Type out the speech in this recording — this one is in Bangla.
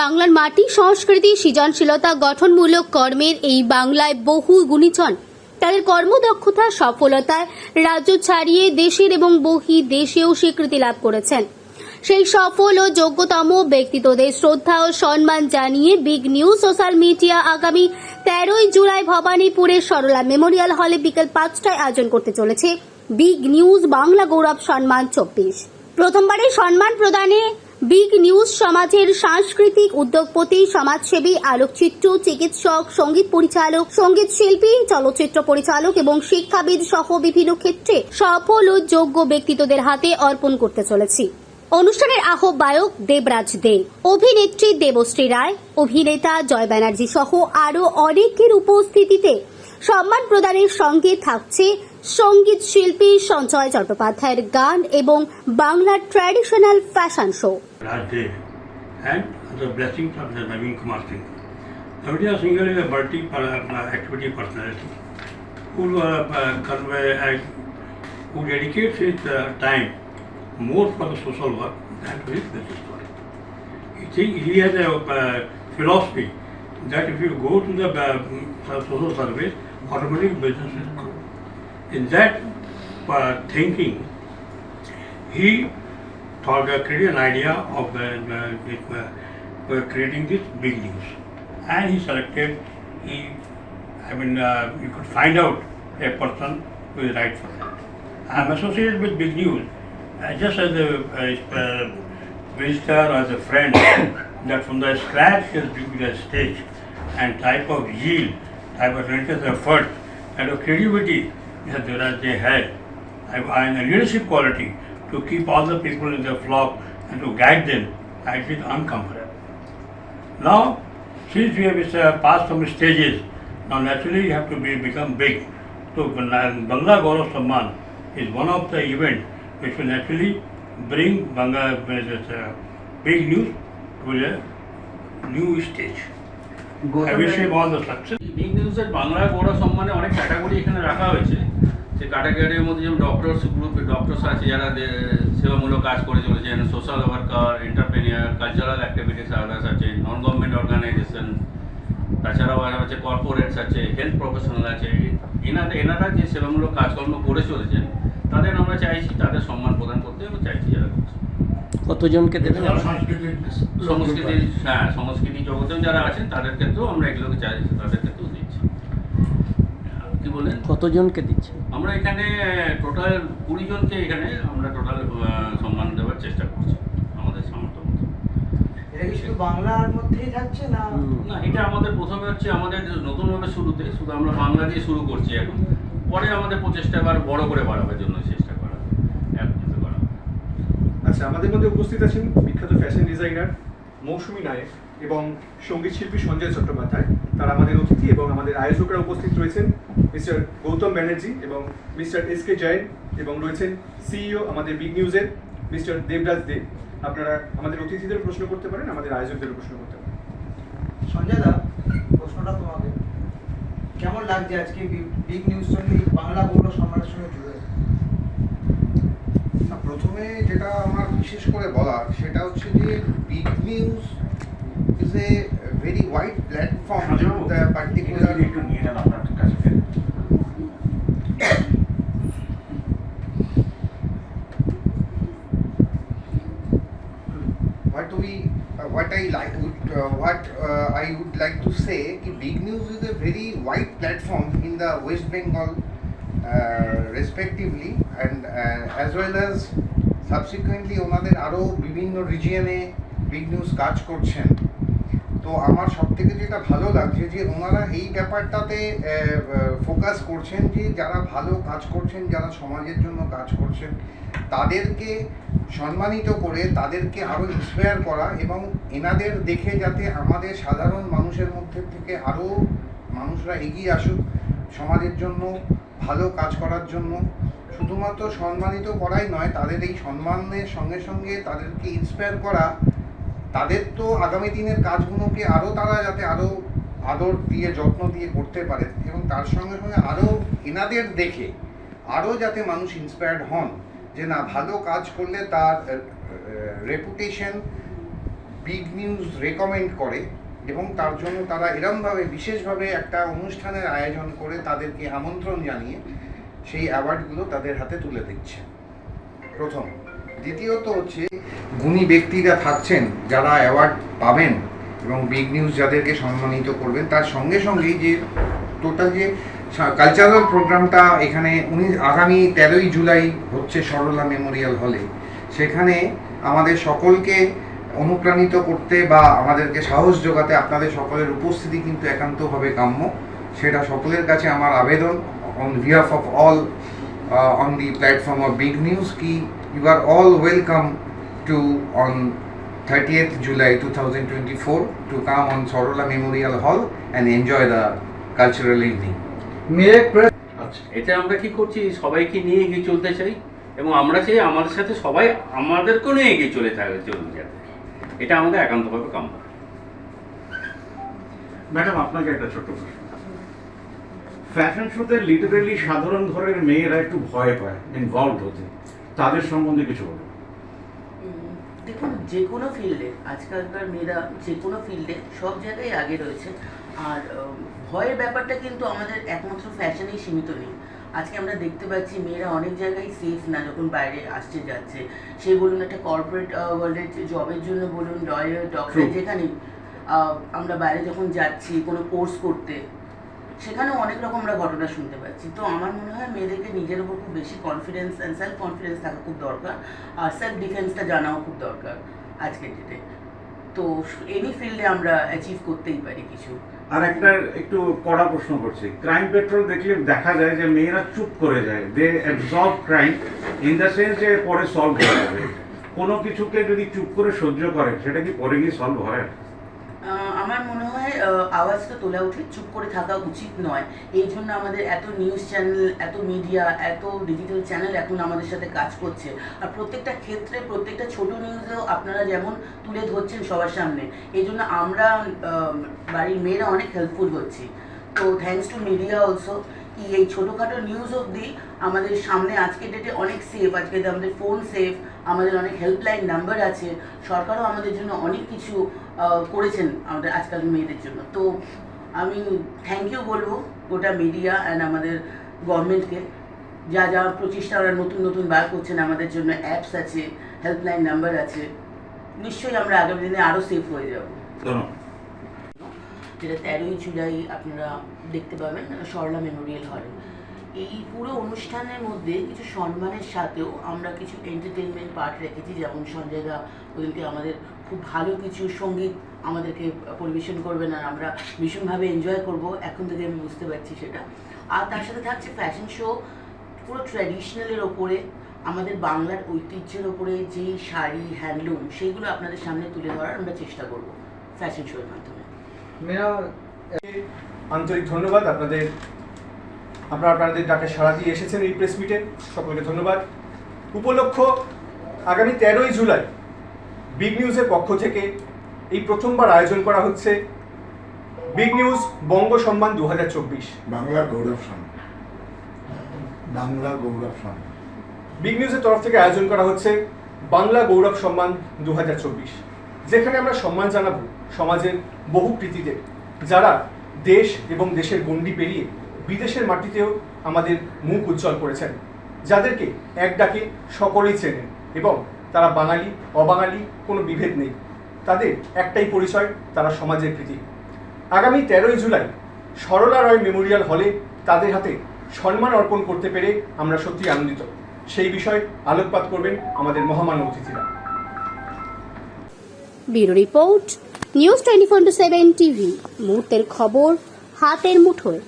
বাংলার মাটি, সংস্কৃতি, সৃজনশীলতা, গঠনমূলক কর্মের এই বাংলায় বহু গুণীজন। তাদের কর্মদক্ষতা সফলতায় রাজ্য ছাড়িয়ে দেশের এবং বহি দেশেও স্বীকৃতি লাভ করেছেন। সেই সফল ও যোগ্যতম ব্যক্তিত্বদের শ্রদ্ধা ও সম্মান জানিয়ে বিগ নিউজ সোশ্যাল মিডিয়া আগামী তেরোই জুলাই ভবানীপুরের সরলা মেমোরিয়াল হলে বিকেল পাঁচটায় আয়োজন করতে চলেছে বিগ নিউজ বাংলা গৌরব সম্মান চব্বিশ। প্রথমবারের সম্মান প্রদানে বিগ নিউজ সমাজের সাংস্কৃতিক উদ্যোগপতি, সমাজসেবী, আলোকচিত্র, চিকিৎসক, সংগীত পরিচালক, সংগীত শিল্পী, চলচ্চিত্র পরিচালক এবং শিক্ষাবিদ সহ বিভিন্ন ক্ষেত্রে সফল ও যোগ্য ব্যক্তিত্বদের হাতে অর্পণ করতে চলেছি। অনুষ্ঠানের আহ্বায়ক দেবরাজ দে, অভিনেত্রী দেবশ্রী রায়, অভিনেতা জয় ব্যানার্জি সহ আরও অনেকের উপস্থিতিতে সম্মান প্রদানের সঙ্গে থাকছে সংগীত শিল্পী সঞ্জয় চট্টোপাধ্যায়ের গান এবং বাংলার traditional fashion show and the blessing from the Naveen Kumar Singh. Naveen Singhal is a multi-activity personality who uh, uh, uh, who dedicates his uh, time more for the social work than to his business work. He, he has a uh, philosophy that if you go to the uh, social service, automatically business will grow. In that uh, thinking, he thought uh, created an idea of uh, uh, uh, uh, creating this big news, and he selected. He, I mean, uh, you could find out a person who is right for that. I'm associated with big news uh, just as a, a, uh visitor as a friend. that from the scratch is built the stage and type of yield, type of relentless effort, and of creativity that Viraj they had, and a leadership quality to keep all the people in the flock and to guide them, I think uncomfortable. Now, since we have uh, passed some stages, now naturally you have to be, become big. So Bangla Gaurav Samman is one of the events which will naturally bring Bangla uh, big news to a new stage. I wish him all the success. Big নিউজের বাংলা গৌরব সম্মানে অনেক ক্যাটাগরি এখানে রাখা হয়েছে সেই ক্যাটাগরির মধ্যে যেমন ডক্টরস গ্রুপ ডক্টরস আছে যারা সেবামূলক কাজ করে চলেছেন social worker entrepreneur cultural activities others আছে নন গভর্নমেন্ট অর্গানাইজেশন তাছাড়াও আর আছে কর্পোরেটস আছে হেলথ প্রফেশনাল আছে। এনাদের এনারা যে সেবামূলক কাজকর্ম করে চলেছেন তাদের আমরা চাইছি তাদের সম্মান প্রদান করতে আমরা চাইছি যারা করছে। কতজনকে দেবেন? সংস্কৃতি হ্যাঁ সংস্কৃতি জগতেও যারা আছেন তাদের ক্ষেত্রেও আমরা এগুলোকে চাই তাদের ক্ষেত্রেও দিচ্ছি। কি বলেন? কতজনকে দিচ্ছেন আমরা এখানে টোটাল কুড়ি জনকে এখানে আমরা টোটাল সম্মান দেওয়ার চেষ্টা করছি আমাদের সামর্থ্য মতো। এটা কি শুধু বাংলার মধ্যেই থাকছে না? না এটা আমাদের প্রথমে হচ্ছে আমাদের নতুনভাবে শুরুতে শুধু আমরা বাংলা দিয়ে শুরু করছি এখন। পরে আমাদের প্রচেষ্টা এবার বড় করে বাড়াবার জন্য চেষ্টা করা করা। আচ্ছা আমাদের মধ্যে উপস্থিত আছেন বিখ্যাত ফ্যাশন ডিজাইনার মৌসুমী নায়ক। এবং সংগীত শিল্পী সঞ্জয় চট্টোপাধ্যায় তারা আমাদের অতিথি এবং আমাদের আয়োজকরা উপস্থিত রয়েছেন। মিস্টার গৌতম ব্যানার্জি এবং মিস্টার এস কে জৈন এবং রয়েছেন সিইও আমাদের বিগ নিউজের মিস্টার দেবরাজ দেব আপনারা আমাদের অতিথিদের প্রশ্ন করতে পারেন আমাদের আয়োজকদের প্রশ্ন করতে পারেন। সঞ্জয় দা প্রশ্নটা তোমাকে কেমন লাগছে আজকে বিগ নিউজ সঙ্গে বাংলা গৌরব সম্মানের সঙ্গে জুড়ে? প্রথমে যেটা আমার বিশেষ করে বলার সেটা হচ্ছে যে big news Is a very wide platform the particular একটু নিয়ে নেন আপনার কাছে ফের। what we uh, what I like would, uh, what uh, I would like to say कि big news is a very wide platform in the West Bengal uh, respectively and uh, as well as subsequently ওনাদের আরও বিভিন্ন রিজিয়নে বিগ নিউজ কাজ করছেন তো আমার সব থেকে যেটা ভালো লাগছে যে ওনারা এই ব্যাপারটাতে ফোকাস করছেন যে যারা ভালো কাজ করছেন, যারা সমাজের জন্য কাজ করছেন, তাদেরকে সম্মানিত করে, তাদেরকে আরও ইন্সপায়ার করা এবং এনাদের দেখে যাতে আমাদের সাধারণ মানুষের মধ্যে থেকে আরও মানুষরা এগিয়ে আসুক সমাজের জন্য, ভালো কাজ করার জন্য। শুধুমাত্র সম্মানিত করাই নয়, তাদের এই সম্মানের সঙ্গে সঙ্গে তাদেরকে ইন্সপায়ার করা তাদের তো আগামী দিনের কাজগুলোকে আরও তারা যাতে আরও আদর দিয়ে, যত্ন দিয়ে করতে পারে এবং তার সঙ্গে সঙ্গে আরও এনাদের দেখে আরও যাতে মানুষ ইন্সপায়ার্ড হন যে না, ভালো কাজ করলে তার রেপুটেশন বিগ নিউজ রেকমেন্ড করে এবং তার জন্য তারা এরমভাবে বিশেষভাবে একটা অনুষ্ঠানের আয়োজন করে তাদেরকে আমন্ত্রণ জানিয়ে সেই অ্যাওয়ার্ডগুলো তাদের হাতে তুলে দিচ্ছে। প্রথম। দ্বিতীয়ত হচ্ছে, গুণী ব্যক্তিরা থাকছেন, যারা অ্যাওয়ার্ড পাবেন এবং বিগ নিউজ যাদেরকে সম্মানিত করবেন, তার সঙ্গে সঙ্গেই যে টোটাল যে কালচারাল প্রোগ্রামটা এখানে উনি আগামী তেরোই জুলাই হচ্ছে সরলা মেমোরিয়াল হলে সেখানে আমাদের সকলকে অনুপ্রাণিত করতে বা আমাদেরকে সাহস যোগাতে আপনাদের সকলের উপস্থিতি কিন্তু একান্তভাবে কাম্য। সেটা সকলের কাছে আমার আবেদন on behalf of all on the platform of big news কি you are all welcome to on 30th July 2024 to come on Sorola Memorial Hall and enjoy the cultural evening. আচ্ছা এটা আমরা কি করছি? সবাইকে নিয়ে এগিয়ে চলতে চাই এবং আমরা চাই আমাদের সাথে সবাই আমাদেরকেও নিয়ে এগিয়ে চলে থাকে চলতে যাতে এটা আমাদের একান্তভাবে কাম্য। ম্যাডাম আপনাকে একটা ছোট্ট প্রশ্ন। ফ্যাশন শোতে লিটারেলি সাধারণ ঘরের মেয়েরা একটু ভয় পায় ইনভলভ হতে। তাদের সম্বন্ধে কিছু বলুন দেখুন যে কোনো ফিল্ডে আজকালকার মেয়েরা যে কোনো ফিল্ডে সব জায়গায় আগে রয়েছে। আর ভয়ের ব্যাপারটা কিন্তু আমাদের একমাত্র ফ্যাশনেই সীমিত নেই। আজকে আমরা দেখতে পাচ্ছি মেয়েরা অনেক জায়গায় সেফ না যখন বাইরে আসছে যাচ্ছে। সে বলুন একটা কর্পোরেট ওয়ার্ল্ডের জবের জন্য বলুন লয়ার ডক্টর. যেখানে আমরা বাইরে যখন যাচ্ছি কোনো কোর্স করতে সেখানেও অনেক রকম আমরা ঘটনা শুনতে পাচ্ছি। তো আমার মনে হয় মেয়েদেরকে নিজের উপর খুব বেশি কনফিডেন্স অ্যান্ড সেলফ কনফিডেন্স থাকা খুব দরকার। আর সেলফ ডিফেন্সটা জানাও খুব দরকার আজকের ডেটে তো এনি ফিল্ডে আমরা অ্যাচিভ করতেই পারি কিছু। আর একটা একটু কড়া প্রশ্ন করছি। ক্রাইম পেট্রোল দেখলে দেখা যায় যে মেয়েরা চুপ করে যায়। They absorb crime in the sense যে পরে সলভ হয়ে যাবে। কোনো কিছুকে যদি চুপ করে সহ্য করে সেটা কি পরে গিয়ে সলভ হয়? আমার মনে হয় আহ, আওয়াজ তো তোলা উচিত চুপ করে থাকা উচিত নয়। এই জন্য আমাদের এত নিউজ চ্যানেল এত মিডিয়া এত ডিজিটাল চ্যানেল এখন আমাদের সাথে কাজ করছে। আর প্রত্যেকটা ক্ষেত্রে প্রত্যেকটা ছোট নিউজেও আপনারা যেমন তুলে ধরছেন সবার সামনে এই জন্য আমরা বাড়ির মেয়েরা অনেক হেল্পফুল হচ্ছি। তো থ্যাঙ্কস টু মিডিয়া অলসো কি এই ছোটোখাটো নিউজ অবধি আমাদের সামনে আজকের ডেটে অনেক সেফ আজকে আমাদের ফোন সেফ আমাদের অনেক হেল্পলাইন নাম্বার আছে সরকারও আমাদের জন্য অনেক কিছু করেছেন আমাদের আজকাল মেয়েদের জন্য। তো আমি থ্যাংক ইউ বলব গোটা মিডিয়া অ্যান্ড আমাদের গভর্নমেন্টকে যা যা প্রচেষ্টা ওরা নতুন নতুন বার করছেন আমাদের জন্য অ্যাপস আছে হেল্পলাইন নাম্বার আছে। নিশ্চয়ই আমরা আগামী দিনে আরও সেফ হয়ে যাব। যেটা তেরোই জুলাই আপনারা দেখতে পাবেন সরলা মেমোরিয়াল হলে এই পুরো অনুষ্ঠানের মধ্যে কিছু সম্মানের সাথেও আমরা কিছু এন্টারটেনমেন্ট পার্ট রেখেছি যেমন সঞ্জয় দা ওদেরকে আমাদের খুব ভালো কিছু সংগীত আমাদেরকে পরিবেশন করবেন আর আমরা ভীষণভাবে এনজয় করব। এখন থেকে আমি বুঝতে পারছি সেটা। আর তার সাথে থাকছে ফ্যাশন শো পুরো ট্র্যাডিশনালের ওপরে, আমাদের বাংলার ঐতিহ্যের ওপরে যে শাড়ি হ্যান্ডলুম সেইগুলো আপনাদের সামনে তুলে ধরার আমরা চেষ্টা করব ফ্যাশন শোয়ের মাধ্যমে। আন্তরিক ধন্যবাদ আপনাদের, আপনারা আপনাদের ডাকে সাড়া দিয়ে এসেছেন এই প্রেস মিটে সকলকে ধন্যবাদ। উপলক্ষ আগামী তেরোই জুলাই বিগ নিউজের পক্ষ থেকে এই প্রথমবার আয়োজন করা হচ্ছে বিগ নিউজ বঙ্গ সম্মান দু হাজার চব্বিশ। বাংলা গৌরব সম্মান। বাংলা গৌরব সম্মান। বিগ নিউজের তরফ থেকে আয়োজন করা হচ্ছে বাংলা গৌরব সম্মান দু হাজার চব্বিশ। যেখানে আমরা সম্মান জানাব সমাজের বহু কৃতীদের যারা দেশ এবং দেশের গণ্ডি পেরিয়ে বিদেশের মাটিতেও আমাদের মুখ উজ্জ্বল করেছেন যাদেরকে এক ডাকে সকলেই চেনেন এবং তারা বাঙালি, অবাঙালি, কোনো বিভেদ নেই। তাদের একটাই পরিচয়, তারা সমাজের কৃতি আগামী তেরোই জুলাই সরলা রয় মেমোরিয়াল হলে তাদের হাতে সম্মান অর্পণ করতে পেরে আমরা সত্যি আনন্দিত। সেই বিষয়ে আলোকপাত করবেন আমাদের মহামান্য অতিথিরা। Bureau report, news twenty four to seven TV. মুহূর্তের খবর, হাতের মুঠোয়।